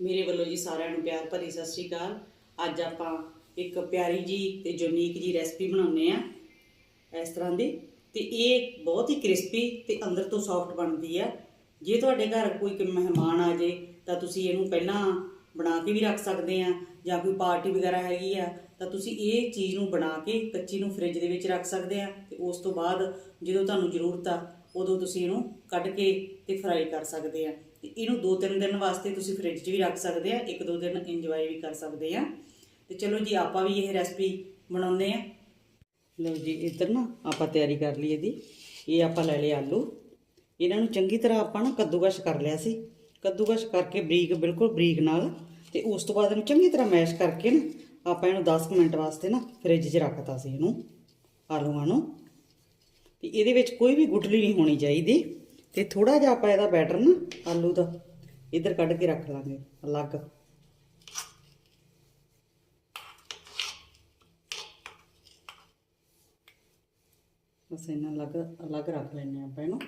ਮੇਰੇ ਵੱਲੋਂ ਜੀ ਸਾਰਿਆਂ ਨੂੰ ਪਿਆਰ ਭਰੀ ਸਤਿ ਸ਼੍ਰੀ ਅਕਾਲ। ਅੱਜ ਆਪਾਂ ਇੱਕ ਪਿਆਰੀ ਜੀ ਤੇ ਯੂਨੀਕ ਜੀ ਰੈਸਪੀ ਬਣਾਉਨੇ ਆ ਇਸ ਤਰ੍ਹਾਂ ਦੀ। ਤੇ ਇਹ ਬਹੁਤ ਹੀ ਕ੍ਰਿਸਪੀ ਤੇ ਅੰਦਰ ਤੋਂ ਸੌਫਟ ਬਣਦੀ ਆ। ਜੇ ਤੁਹਾਡੇ ਘਰ ਕੋਈ ਮਹਿਮਾਨ ਆ ਜੇ, ਤਾਂ ਤੁਸੀਂ ਇਹਨੂੰ ਪਹਿਲਾਂ ਬਣਾ ਕੇ ਵੀ ਰੱਖ ਸਕਦੇ ਆ, ਜਾਂ ਕੋਈ ਪਾਰਟੀ ਵਗੈਰਾ ਹੈਗੀ ਆ, ਤਾਂ ਤੁਸੀਂ ਇਹ ਚੀਜ਼ ਨੂੰ ਬਣਾ ਕੇ ਕੱਚੀ ਨੂੰ ਫ੍ਰਿਜ ਦੇ ਵਿੱਚ ਰੱਖ ਸਕਦੇ ਆ। ਤੇ ਉਸ ਤੋਂ ਬਾਅਦ ਜਦੋਂ ਤੁਹਾਨੂੰ ਜ਼ਰੂਰਤ ਆ, ਉਦੋਂ ਤੁਸੀਂ ਇਹਨੂੰ ਕੱਢ ਕੇ ਤੇ ਫਰਾਈ ਕਰ ਸਕਦੇ ਆ। ਤੇ ਇਹਨੂੰ 2-3 ਦਿਨ ਵਾਸਤੇ ਤੁਸੀਂ ਫ੍ਰਿਜ 'ਚ ਵੀ ਰੱਖ ਸਕਦੇ ਆ, ਇੱਕ ਦੋ ਦਿਨ ਇੰਜੋਏ ਵੀ ਕਰ ਸਕਦੇ ਆ। ਤੇ ਚਲੋ ਜੀ, ਆਪਾਂ ਵੀ ਇਹ ਰੈਸਪੀ ਬਣਾਉਂਦੇ ਆ। ਲਓ ਜੀ, ਇੱਧਰ ਨਾ ਆਪਾਂ ਤਿਆਰੀ ਕਰ ਲਈ ਇਹਦੀ। ਇਹ ਆਪਾਂ ਲੈ ਲਏ ਆਲੂ। ਇਹਨਾਂ ਨੂੰ ਚੰਗੀ ਤਰ੍ਹਾਂ ਆਪਾਂ ਨਾ ਕੱਦੂਕਸ਼ ਕਰ ਲਿਆ ਸੀ। ਕੱਦੂਕਸ਼ ਕਰਕੇ ਬਰੀਕ, ਬਿਲਕੁਲ ਬਰੀਕ ਨਾਲ, ਤੇ ਉਸ ਤੋਂ ਬਾਅਦ ਇਹਨੂੰ ਚੰਗੀ ਤਰ੍ਹਾਂ ਮੈਸ਼ ਕਰਕੇ ਨਾ ਆਪਾਂ ਇਹਨੂੰ 10 ਕੁ ਮਿੰਟ ਵਾਸਤੇ ਨਾ ਫ੍ਰਿਜ 'ਚ ਰੱਖਤਾ ਸੀ ਇਹਨੂੰ, ਆਲੂਆਂ ਨੂੰ। ਤੇ ਇਹਦੇ ਵਿੱਚ ਕੋਈ ਵੀ ਗੁਟਲੀ ਨਹੀਂ ਹੋਣੀ ਚਾਹੀਦੀ। ਤੇ ਥੋੜਾ ਜਿਹਾ ਆਪਾਂ ਇਹਦਾ ਬੈਟਰ ਨਾ ਆਲੂ ਦਾ ਇੱਧਰ ਕੱਢ ਕੇ ਰੱਖ ਲਾਂਗੇ, ਅਲੱਗ। ਬਸ ਇਹਨਾਂ ਅਲੱਗ ਅਲੱਗ ਰੱਖ ਲੈਣੇ ਆਪਾਂ ਇਹਨੂੰ।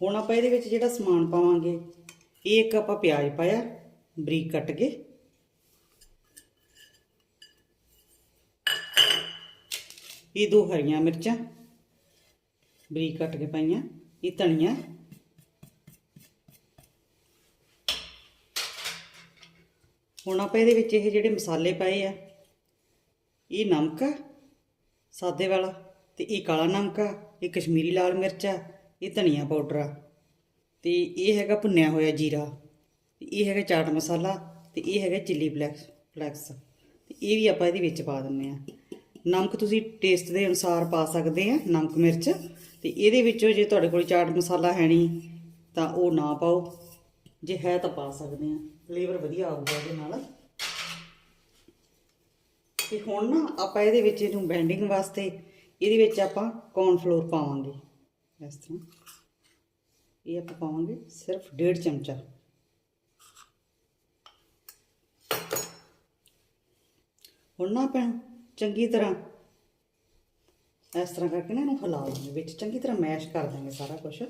ਹੁਣ ਆਪਾਂ ਇਹਦੇ ਵਿੱਚ ਜਿਹੜਾ ਸਮਾਨ ਪਾਵਾਂਗੇ, ਇਹ ਇੱਕ ਆਪਾਂ ਪਿਆਜ਼ ਪਾਇਆ, ਬਰੀਕ ਕੱਟ ਕੇ। ਇਹ ਦੋ ਹਰੀਆਂ ਮਿਰਚਾਂ ਬਰੀਕ ਕੱਟ ਕੇ ਪਾਈਆਂ। ਇਹ ਧਨੀਆ। ਹੁਣ ਆਪਾਂ ਇਹਦੇ ਵਿੱਚ ਇਹ ਜਿਹੜੇ ਮਸਾਲੇ ਪਾਏ ਆ, ਇਹ ਨਮਕ, ਸਾਦੇ ਵਾਲਾ ਤੇ ਇਹ ਕਾਲਾ ਨਮਕ ਆ ਇਹ ਕਸ਼ਮੀਰੀ ਲਾਲ ਮਿਰਚ ਆ ਇਹ ਧਨੀਆ ਪਾਊਡਰ। ਆ ਤੇ ਇਹ ਹੈਗਾ ਭੁੰਨਿਆ ਹੋਇਆ ਜੀਰਾ ਇਹ ਹੈਗਾ ਚਾਟ ਮਸਾਲਾ, ਤੇ ਇਹ ਹੈਗਾ ਚਿੱਲੀ ਫਲੈਕਸ ਫਲੈਕਸ। ਤੇ ਇਹ ਵੀ ਆਪਾਂ ਇਹਦੇ ਵਿੱਚ ਪਾ ਦਿੰਨੇ ਆ। ਨਮਕ ਤੁਸੀਂ ਟੇਸਟ ਦੇ ਅਨੁਸਾਰ ਪਾ ਸਕਦੇ ਆ, ਨਮਕ, ਮਿਰਚ। ਤੇ ਇਹਦੇ ਵਿੱਚੋਂ ਜੇ ਤੁਹਾਡੇ ਕੋਲ ਚਾਟ ਮਸਾਲਾ ਹੈ ਨਹੀਂ, ਤਾਂ ਉਹ ਨਾ ਪਾਓ। ਜੇ ਹੈ ਤਾਂ ਪਾ ਸਕਦੇ ਆ। ਫਲੇਵਰ ਵਧੀਆ ਆਊਗਾ ਇਹਦੇ ਨਾਲ। ਤੇ ਹੁਣ ਨਾ ਆਪਾਂ ਇਹਦੇ ਵਿੱਚ ਇਹਨੂੰ ਬੈਂਡਿੰਗ ਵਾਸਤੇ, ਇਹਦੇ ਵਿੱਚ ਆਪਾਂ ਕੌਰਨ ਫਲੋਰ ਪਾਵਾਂਗੇ। ਇਸ ਤਰ੍ਹਾਂ। ਇਹ ਆਪਾਂ ਪਾਵਾਂਗੇ ਸਿਰਫ 1.5 ਚਮਚਾ। ਹੁਣ ਨਾ ਆਪਾਂ ਚੰਗੀ ਤਰ੍ਹਾਂ ਇਸ ਤਰ੍ਹਾਂ ਕਰਕੇ ਨਾ ਇਹਨੂੰ ਹਿਲਾ ਲਾਂਗੇ ਵਿੱਚ ਚੰਗੀ ਤਰ੍ਹਾਂ ਮੈਸ਼ ਕਰ ਦਾਂਗੇ ਸਾਰਾ ਕੁਝ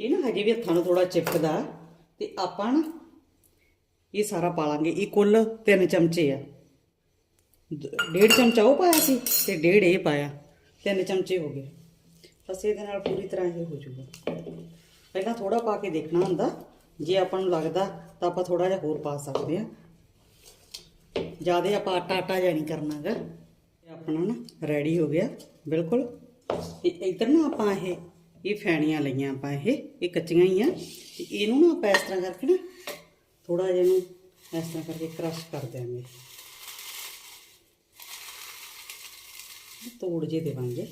ਇਹ ਨਾ ਹਜੇ ਵੀ ਹੱਥਾਂ ਨੂੰ ਥੋੜਾ ਚਿਪਕਦਾ, ਤੇ ਆਪਾਂ ਨਾ ਇਹ ਸਾਰਾ ਪਾ ਲਾਂਗੇ ਇਹ ਕੁੱਲ 3 ਚਮਚੇ ਆ। ਦ- ਡੇਢ ਚਮਚਾ ਉਹ ਪਾਇਆ ਸੀ, ਤੇ ਡੇਢ ਇਹ ਪਾਇਆ। ਤਿੰਨ ਚਮਚੇ ਹੋ ਗਏ। ਬਸ ਇਹਦੇ ਨਾਲ ਪੂਰੀ ਤਰ੍ਹਾਂ ਇਹ ਹੋ ਜਾਊਗਾ ਪਹਿਲਾਂ ਥੋੜਾ ਪਾ ਕੇ ਦੇਖਣਾ ਹੁੰਦਾ। ਜੇ ਆਪਾਂ ਨੂੰ ਲੱਗਦਾ ਤਾਂ ਆਪਾਂ ਥੋੜਾ ਜਿਹਾ ਹੋਰ ਪਾ ਸਕਦੇ ਆ ਜ਼ਿਆਦਾ ਆਪਾਂ ਆਟਾ ਆਟਾ ਜਿਹਾ ਨਹੀਂ ਕਰਨਾਗਾ। ਆਪਣਾ ਨਾ ਰੈਡੀ ਹੋ ਗਿਆ। ਬਿਲਕੁਲ। ਤੇ ਇੱਧਰ ਨਾ ਆਪਾਂ ਇਹ ਇਹ ਫੈਣੀਆਂ ਲਈਆਂ ਆਪਾਂ ਇਹ। ਇਹ ਕੱਚੀਆਂ ਹੀ ਆ। ਤੇ ਇਹਨੂੰ ਨਾ ਆਪਾਂ ਇਸ ਤਰ੍ਹਾਂ ਕਰਕੇ ਨਾ ਥੋੜਾ ਜਿਹਾ ਇਹਨੂੰ ਇਸ ਤਰ੍ਹਾਂ ਕਰਕੇ ਕ੍ਰਸ਼ ਕਰ ਦਿਆਂਗੇ। ਤੋੜ ਜੇ ਦੇਵਾਂਗੇ।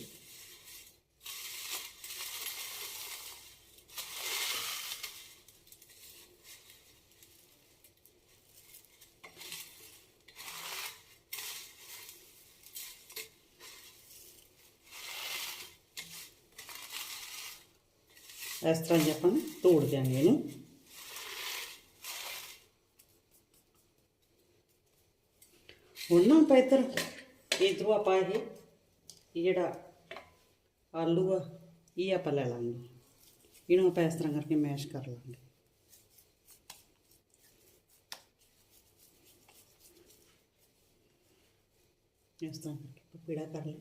ਇਸ ਤਰ੍ਹਾਂ ਹੀ ਆਪਾਂ ਨਾ ਤੋੜ ਦਿਆਂਗੇ ਇਹਨੂੰ। ਹੁਣ ਨਾ ਆਪਾਂ ਇੱਧਰ, ਇਧਰੋਂ ਆਪਾਂ ਇਹ ਇਹ ਜਿਹੜਾ ਆਲੂ ਆ, ਇਹ ਆਪਾਂ ਲੈ ਲਾਂਗੇ। ਇਹਨੂੰ ਆਪਾਂ ਇਸ ਤਰ੍ਹਾਂ ਕਰਕੇ ਮੈਸ਼ ਕਰ ਲਾਂਗੇ। ਇਸ ਤਰ੍ਹਾਂ ਕਰਕੇ ਆਪਾਂ ਕਰ ਲਿਆ।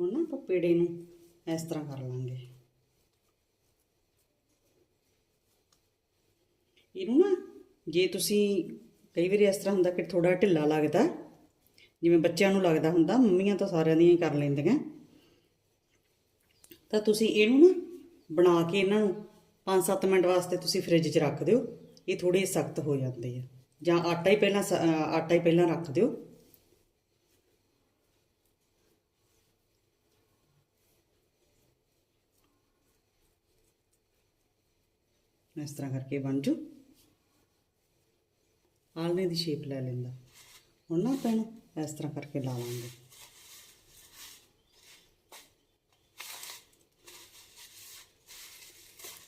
ਹੁਣ ਨਾ ਆਪਾਂ ਪੇੜੇ ਨੂੰ ਇਸ ਤਰ੍ਹਾਂ ਕਰ ਲਾਂਗੇ। ਇਹਨੂੰ ਨਾ ਜੇ ਤੁਸੀਂ ਕਈ ਵਾਰੀ ਇਸ ਤਰ੍ਹਾਂ ਹੁੰਦਾ ਕਿ ਥੋੜਾ ਢਿੱਲਾ ਲੱਗਦਾ ਜਿਵੇਂ ਬੱਚਿਆਂ ਨੂੰ ਲੱਗਦਾ ਹੁੰਦਾ, ਮੰਮੀਆਂ ਤਾਂ ਸਾਰਿਆਂ ਦੀਆਂ ਹੀ ਕਰ ਲੈਂਦੀਆਂ। ਤਾਂ ਤੁਸੀਂ ਇਹਨੂੰ ਨਾ ਬਣਾ ਕੇ ਇਹਨਾਂ ਨੂੰ 5-7 ਮਿੰਟ ਵਾਸਤੇ ਤੁਸੀਂ ਫ੍ਰਿਜ 'ਚ ਰੱਖ ਦਿਓ। ਇਹ ਥੋੜੇ ਸਖਤ ਹੋ ਜਾਂਦੇ ਆ। ਜਾਂ ਆਟਾ ਹੀ ਪਹਿਲਾਂ ਸ- ਆਟਾ ਹੀ ਪਹਿਲਾਂ ਰੱਖ ਦਿਓ। ਇਸ ਤਰ੍ਹਾਂ ਕਰਕੇ ਬਣ ਜੂ ਆਲਣੇ ਦੀ ਸ਼ੇਪ ਲੈ ਲੈਂਦਾ। ਹੁਣ ਨਾ ਆਪਾਂ ਇਹਨੂੰ ਇਸ ਤਰ੍ਹਾਂ ਕਰਕੇ ਲਾ ਲਾਂਗੇ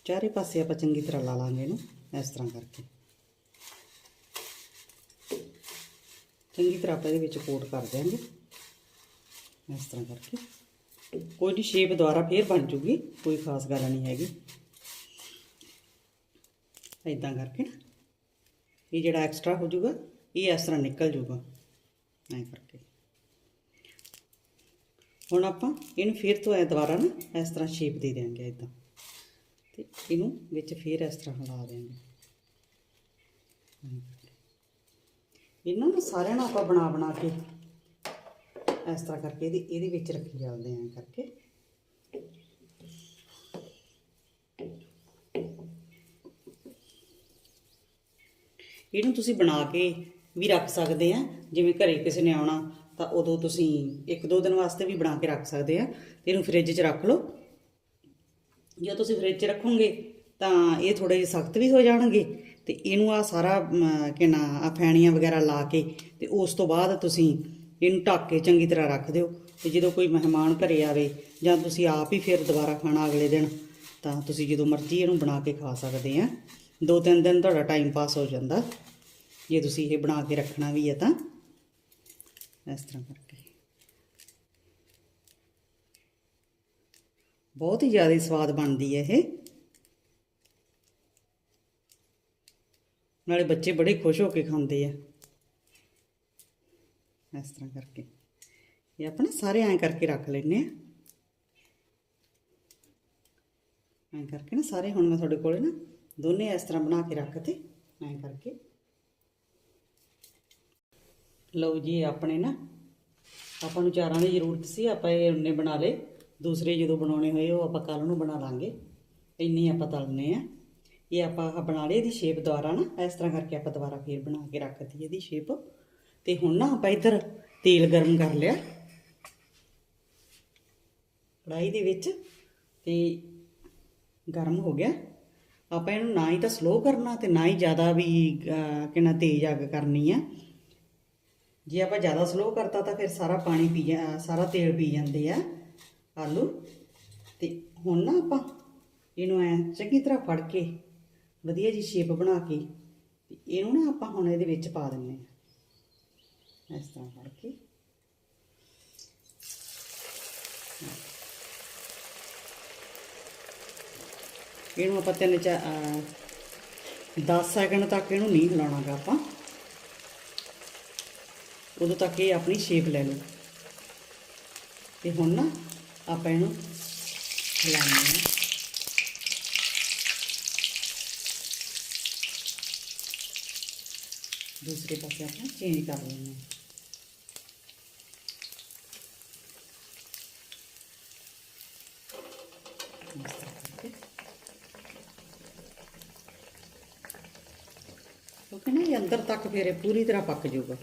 ਚਾਰੇ ਪਾਸੇ ਆਪਾਂ ਚੰਗੀ ਤਰ੍ਹਾਂ ਲਾ ਲਾਂਗੇ ਇਹਨੂੰ, ਇਸ ਤਰ੍ਹਾਂ ਕਰਕੇ। ਚੰਗੀ ਤਰ੍ਹਾਂ ਆਪਾਂ ਇਹਦੇ ਵਿੱਚ ਕੋਟ ਕਰ ਦਿਆਂਗੇ, ਇਸ ਤਰ੍ਹਾਂ ਕਰਕੇ। ਕੋਈ ਨਹੀਂ ਸ਼ੇਪ ਦੁਆਰਾ ਫੇਰ ਬਣ ਜੂਗੀ, ਕੋਈ ਖਾਸ ਗੱਲ ਨਹੀਂ ਹੈਗੀ। ਇਦਾਂ ਕਰਕੇ ਨਾ, ਇਹ ਜਿਹੜਾ ਐਕਸਟਰਾ ਹੋ ਜਾਊਗਾ ਇਹ ਇਸ ਤਰ੍ਹਾਂ ਨਿਕਲ ਜਾਊਗਾ ਐਂ ਕਰਕੇ। ਹੁਣ ਆਪਾਂ ਇਹਨੂੰ ਫਿਰ ਤੋਂ ਐ ਦੁਬਾਰਾ ਨਾ, ਇਸ ਤਰ੍ਹਾਂ ਸ਼ੇਪ ਦੇ ਦਿਆਂਗੇ ਇਦਾਂ ਤੇ ਇਹਨੂੰ ਵਿੱਚ ਫਿਰ ਇਸ ਤਰ੍ਹਾਂ ਹਿਲਾ ਦਿਆਂਗੇ। ਇਹਨਾਂ ਨੂੰ ਸਾਰਿਆਂ ਨੂੰ ਆਪਾਂ ਬਣਾ ਬਣਾ ਕੇ ਇਸ ਤਰ੍ਹਾਂ ਕਰਕੇ ਇਹਦੇ ਇਹਦੇ ਵਿੱਚ ਰੱਖੀ ਜਾਂਦੇ ਆਂ ਕਰਕੇ। ਇਹਨੂੰ ਤੁਸੀਂ ਬਣਾ ਕੇ ਵੀ ਰੱਖ ਸਕਦੇ ਆ। ਜਿਵੇਂ ਘਰੇ ਕਿਸੇ ਨੇ ਆਉਣਾ ਤਾਂ ਉਦੋਂ ਤੁਸੀਂ ਇੱਕ ਦੋ ਦਿਨ ਵਾਸਤੇ ਵੀ ਬਣਾ ਕੇ ਰੱਖ ਸਕਦੇ ਆ ਤੇ ਇਹਨੂੰ ਫ੍ਰਿਜ 'ਚ ਰੱਖ ਲਓ। ਜੇ ਤੁਸੀਂ ਫ੍ਰਿਜ 'ਚ ਰੱਖੋਗੇ ਤਾਂ ਇਹ ਥੋੜੇ ਜਿਹੇ ਸਖਤ ਵੀ ਹੋ ਜਾਣਗੇ ਤੇ ਇਹਨੂੰ ਆ ਸਾਰਾ ਅਮ, ਕਿ ਆ ਫੈਣੀਆਂ ਵਗੈਰਾ ਲਾ ਕੇ ਤੇ ਉਸ ਤੋਂ ਬਾਅਦ ਤੁਸੀਂ ਇਹਨੂੰ ਢੱਕ ਕੇ ਚੰਗੀ ਤਰ੍ਹਾਂ ਰੱਖ ਦਿਓ। ਤੇ ਜਦੋਂ ਕੋਈ ਮਹਿਮਾਨ ਘਰੇ ਆਵੇ ਜਾਂ ਤੁਸੀਂ ਆਪ ਹੀ ਫਿਰ ਦੁਬਾਰਾ ਖਾਣਾ ਅਗਲੇ ਦਿਨ ਤਾਂ ਤੁਸੀਂ ਜਦੋਂ ਮਰਜ਼ੀ ਇਹਨੂੰ ਬਣਾ ਕੇ ਖਾ ਸਕਦੇ ਆ। ਦੋ ਤਿੰਨ ਦਿਨ ਤੁਹਾਡਾ ਟਾਈਮ ਪਾਸ ਹੋ ਜਾਂਦਾ। ਜੇ ਤੁਸੀਂ ਇਹ ਬਣਾ ਕੇ ਰੱਖਣਾ ਵੀ ਹੈ ਤਾਂ। ਇਸ ਤਰ੍ਹਾਂ ਕਰਕੇ ਬਹੁਤ ਹੀ ਜ਼ਿਆਦਾ ਸਵਾਦ ਬਣਦੀ ਹੈ ਇਹ। ਨਾਲੇ ਬੱਚੇ ਬੜੇ ਖੁਸ਼ ਹੋ ਕੇ ਖਾਂਦੇ ਆ। ਇਸ ਤਰ੍ਹਾਂ ਕਰਕੇ। ਇਹ ਆਪਣੇ ਸਾਰੇ ਐਂ ਕਰਕੇ ਰੱਖ ਲੈਨੇ ਆ। ਐਂ ਕਰਕੇ ਨਾ ਸਾਰੇ, ਹੁਣ ਮੈਂ ਤੁਹਾਡੇ ਕੋਲੇ ਨਾ ਦੋਨੇ ਇਸ ਤਰ੍ਹਾਂ ਬਣਾ ਕੇ ਰੱਖਤੇ, ਐਂ ਕਰਕੇ। ਲਓ ਜੀ ਆਪਣੇ ਨਾ, ਆਪਾਂ ਨੂੰ ਚਾਰਾਂ ਦੀ ਜ਼ਰੂਰਤ ਸੀ, ਆਪਾਂ ਇਹ ਉਨੇ ਬਣਾ ਲਏ। ਦੂਸਰੇ ਜਦੋਂ ਬਣਾਉਣੇ ਹੋਏ, ਉਹ ਆਪਾਂ ਕੱਲ ਨੂੰ ਬਣਾ ਲਾਂਗੇ। ਇੰਨੀ ਆਪਾਂ ਤਲਨੇ ਆ। ਇਹ ਆਪਾਂ ਬਣਾ ਲਏ ਇਹਦੀ ਸ਼ੇਪ ਦੁਆਰਾ ਨਾ, ਇਸ ਤਰ੍ਹਾਂ ਕਰਕੇ ਆਪਾਂ ਦੁਬਾਰਾ ਫੇਰ ਬਣਾ ਕੇ ਰੱਖਤੀ ਇਹਦੀ ਸ਼ੇਪ ਤੇ ਹੁਣ ਨਾ ਆਪਾਂ ਇੱਧਰ ਤੇਲ ਗਰਮ ਕਰ ਲਿਆ। ਕੜਾਈ ਦੇ ਵਿੱਚ ਤੇ ਗਰਮ ਹੋ ਗਿਆ। ਆਪਾਂ ਇਹਨੂੰ ਨਾ ਹੀ ਤਾਂ ਸਲੋ ਕਰਨਾ ਤੇ ਨਾ ਹੀ ਜ਼ਿਆਦਾ ਵੀ ਕਿੰਨਾ ਤੇਜ਼ ਅੱਗ ਕਰਨੀ ਆ। ਜੇ ਆਪਾਂ ਜ਼ਿਆਦਾ ਸਲੋ ਕਰਤਾ ਤਾਂ ਫਿਰ ਸਾਰਾ ਪਾਣੀ ਪੀ ਜਾ ਸਾਰਾ ਤੇਲ ਪੀ ਜਾਂਦੇ ਆ ਆਲੂ। ਤੇ ਹੁਣ ਨਾ ਆਪਾਂ ਇਹਨੂੰ ਐ ਚੰਗੀ ਤਰ੍ਹਾਂ ਫੜ ਕੇ ਵਧੀਆ ਜੀ ਸ਼ੇਪ ਬਣਾ ਕੇ ਤੇ ਇਹਨੂੰ ਨਾ ਆਪਾਂ ਹੁਣ ਇਹਦੇ ਵਿੱਚ ਪਾ ਦਿੰਨੇ ਆ। ਇਸ ਤਰ੍ਹਾਂ ਫੜ ਕੇ। ਇਹਨੂੰ ਆਪਾਂ ਤਿੰਨ ਚਾਰ 10 ਸੈਕਿੰਡ ਤੱਕ ਇਹਨੂੰ ਨਹੀਂ ਹਿਲਾਉਣਾਗਾ ਆਪਾਂ। ਉਦੋਂ ਤੱਕ ਇਹ ਆਪਣੀ ਸ਼ੇਪ ਲੈ ਲਓ। ਤੇ ਹੁਣ ਨਾ ਆਪਾਂ ਇਹਨੂੰ ਹਿਲਾਉਂਦੇ ਹਾਂ ਦੂਸਰੇ ਪਾਸੇ ਆਪਾਂ ਚੇਂਜ ਕਰ ਲੈਣਾ ਹਾਂ ਕਿਉਂਕਿ ਨਾ ਇਹ ਅੰਦਰ ਤੱਕ ਫਿਰ ਇਹ ਪੂਰੀ ਤਰ੍ਹਾਂ ਪੱਕ ਜਾਊਗਾ।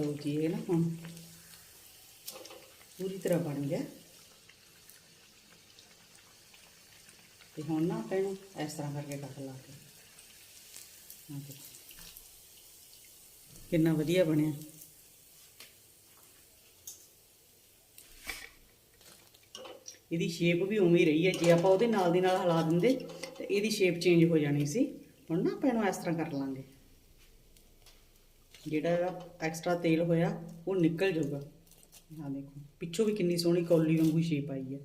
ਲਓ ਜੀ, ਇਹ ਨਾ ਹੁਣ ਪੂਰੀ ਤਰ੍ਹਾਂ ਬਣ ਗਿਆ। ਤੇ ਹੁਣ ਨਾ ਆਪਾਂ ਇਹਨੂੰ ਇਸ ਤਰ੍ਹਾਂ ਕਰਕੇ ਕੱਟ ਲਾ ਕੇ। ਕਿੰਨਾ ਵਧੀਆ ਬਣਿਆ। ਇਹਦੀ ਸ਼ੇਪ ਵੀ ਉਵੇਂ ਹੀ ਰਹੀ ਹੈ। ਜੇ ਆਪਾਂ ਉਹਦੇ ਨਾਲ ਦੀ ਨਾਲ ਹਿਲਾ ਦਿੰਦੇ, ਤੇ ਇਹਦੀ ਸ਼ੇਪ ਚੇਂਜ ਹੋ ਜਾਣੀ ਸੀ। ਹੁਣ ਨਾ ਆਪਾਂ ਇਹਨੂੰ ਇਸ ਤਰ੍ਹਾਂ ਕਰ ਲਾਂਗੇ। ਜਿਹੜਾ ਇਹਦਾ ਐਕਸਟਰਾ ਤੇਲ ਹੋਇਆ, ਉਹ ਨਿਕਲ ਜਾਊਗਾ। ਆਹ ਦੇਖੋ, ਪਿੱਛੋਂ ਵੀ ਕਿੰਨੀ ਸੋਹਣੀ ਕੌਲੀ ਵਾਂਗੂ ਸ਼ੇਪ ਆਈ ਹੈ।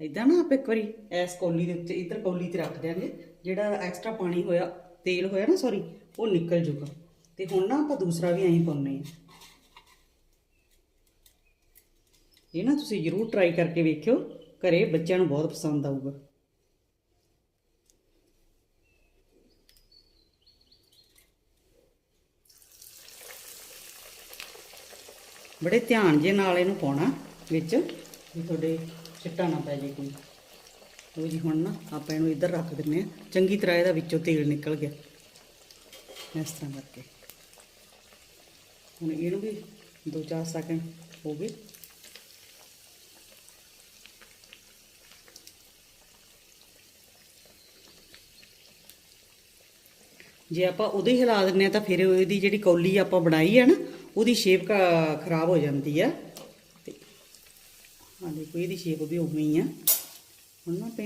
ਇਦਾਂ ਨਾ ਆਪਾਂ ਇੱਕ ਵਾਰੀ ਇਸ ਕੌਲੀ ਦੇ ਉੱਤੇ, ਇੱਧਰ ਕੌਲੀ ਤੇ ਰੱਖ ਦਿਆਂਗੇ। ਜਿਹੜਾ ਐਕਸਟਰਾ ਪਾਣੀ ਹੋਇਆ, ਤੇਲ ਹੋਇਆ ਨਾ ਸੌਰੀ ਉਹ ਨਿਕਲ ਜਾਊਗਾ। ਤੇ ਹੁਣ ਨਾ ਆਪਾਂ ਦੂਸਰਾ ਵੀ ਐਂ ਪਾਉਨੇ ਆ ਇਹ ਨਾ ਤੁਸੀਂ ਜ਼ਰੂਰ ਟਰਾਈ ਕਰਕੇ ਵੇਖਿਓ, ਘਰੇ ਬੱਚਿਆਂ ਨੂੰ ਬਹੁਤ ਪਸੰਦ ਆਊਗਾ। ਬੜੇ ਧਿਆਨ ਜੇ ਨਾਲ ਇਹਨੂੰ ਪਾਉਣਾ ਵਿੱਚ, ਵੀ ਤੁਹਾਡੇ ਛਿੱਟਾ ਨਾ ਪੈ ਜੇ ਕੋਈ। ਉਹ ਜੀ, ਹੁਣ ਨਾ ਆਪਾਂ ਇਹਨੂੰ ਇੱਧਰ ਰੱਖ ਦਿੰਨੇ ਆ ਚੰਗੀ ਤਰ੍ਹਾਂ ਇਹਦਾ ਵਿੱਚੋਂ ਤੇਲ ਨਿਕਲ ਗਿਆ। ਇਸ ਤਰ੍ਹਾਂ ਕਰਕੇ। ਹੁਣ ਇਹਨੂੰ ਵੀ 2-4 ਸੈਕਿੰਡ ਹੋ ਗਏ। ਜੇ ਆਪਾਂ ਉਹਦੇ ਹਿਲਾ ਦਿੰਨੇ ਆ ਤਾਂ ਫਿਰ ਇਹਦੀ ਜਿਹੜੀ ਕੌਲੀ ਆਪਾਂ ਬਣਾਈ ਹੈ ਨਾ ਉਹਦੀ ਸ਼ੇਪ ਖਰਾਬ ਹੋ ਜਾਂਦੀ ਆ। ਤੇ ਆ ਦੇਖੋ, ਇਹਦੀ ਸ਼ੇਪ ਵੀ ਉਵੇਂ ਹੀ ਆ। ਹੁਣ ਨਾ ਆਪਾਂ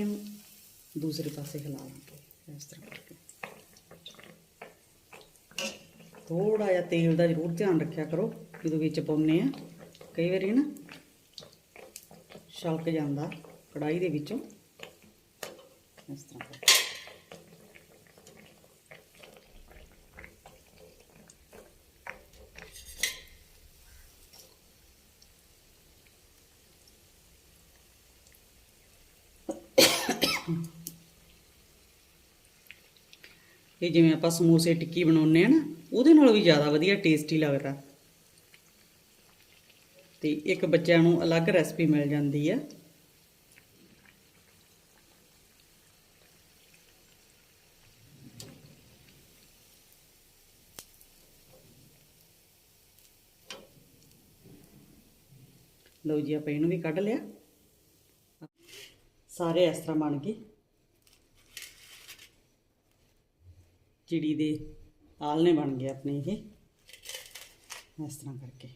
ਦੂਸਰੇ ਪਾਸੇ ਹਿਲਾ ਲਾਂਗੇ ਇਸ ਤਰ੍ਹਾਂ ਕਰਕੇ। ਥੋੜਾ ਜਿਹਾ ਤੇਲ ਦਾ ਜ਼ਰੂਰ ਧਿਆਨ ਰੱਖਿਆ ਕਰੋ, ਜਦੋਂ ਵਿੱਚ ਪਾਉਨੇ ਆ। ਕਈ ਵਾਰੀ ਨਾ ਛਲਕ ਜਾਂਦਾ ਕੜਾਈ ਦੇ ਵਿੱਚੋਂ। ਇਸ ਤਰ੍ਹਾਂ ਕਰਕੇ ਜਿਵੇਂ ਆਪਾਂ ਸਮੋਸੇ ਟਿੱਕੀ ਬਣਾਉਂਦੇ ਆ ਨਾ, ਉਹਦੇ ਨਾਲੋਂ ਵੀ ਜ਼ਿਆਦਾ ਵਧੀਆ ਟੇਸਟੀ ਲੱਗਦਾ। ਤੇ ਇੱਕ ਬੱਚਿਆਂ ਨੂੰ ਅਲੱਗ ਰੈਸਪੀ ਮਿਲ ਜਾਂਦੀ ਆ। ਲਓ ਜੀ, ਆਪਾਂ ਇਹਨੂੰ ਵੀ ਕੱਢ ਲਿਆ। ਸਾਰੇ ਇਸ ਤਰ੍ਹਾਂ ਬਣ ਗਏ। ਚਿੜੀ ਦੇ ਆਲਣੇ ਬਣ ਗਏ ਆਪਣੇ ਇਹ। ਇਸ ਤਰ੍ਹਾਂ ਕਰਕੇ।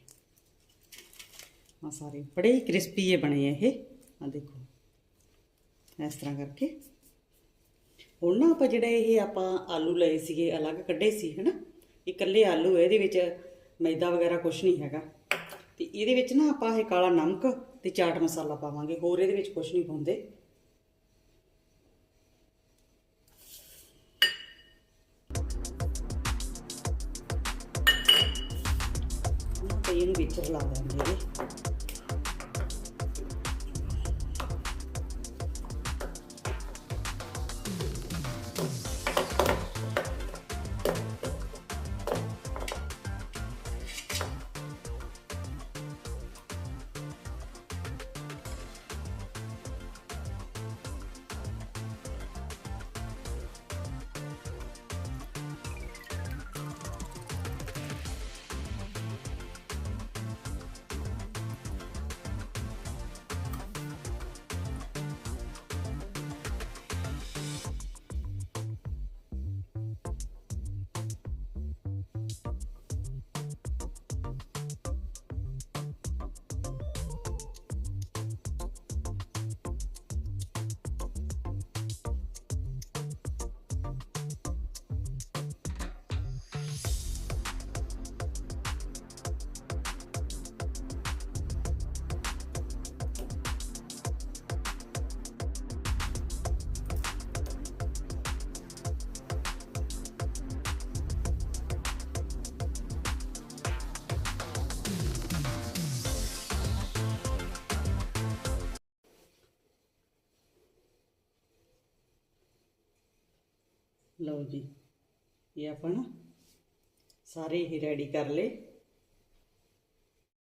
ਆ ਸਾਰੇ ਬੜੇ ਹੀ ਕ੍ਰਿਸਪੀ ਇਹ ਬਣੇ ਇਹ। ਆ ਦੇਖੋ। ਇਸ ਤਰ੍ਹਾਂ ਕਰਕੇ। ਹੁਣ ਨਾ ਆਪਾਂ ਜਿਹੜੇ ਇਹ ਆਪਾਂ ਆਲੂ ਲਏ ਸੀਗੇ ਅਲੱਗ ਕੱਢੇ ਸੀ ਹਨਾ? ਇਹ ਇਕੱਲੇ ਆਲੂ ਆ, ਇਹਦੇ ਵਿੱਚ ਮੈਦਾ ਵਗੈਰਾ ਕੁਝ ਨਹੀਂ ਹੈਗਾ। ਤੇ ਇਹਦੇ ਵਿੱਚ ਨਾ ਆਪਾਂ ਇਹ ਕਾਲਾ ਨਮਕ ਤੇ ਚਾਟ ਮਸਾਲਾ ਪਾਵਾਂਗੇ। ਹੋਰ ਇਹਦੇ ਵਿੱਚ ਕੁਝ ਨਹੀਂ ਪਾਉਂਦੇ। ਇਹਨੂੰ ਵਿੱਚ ਰਲਾ ਦਾਂਗੇ ਲਓ ਜੀ ਇਹ ਆਪਾਂ ਨਾ ਸਾਰੇ ਹੀ ਰੈਡੀ ਕਰ ਲਏ।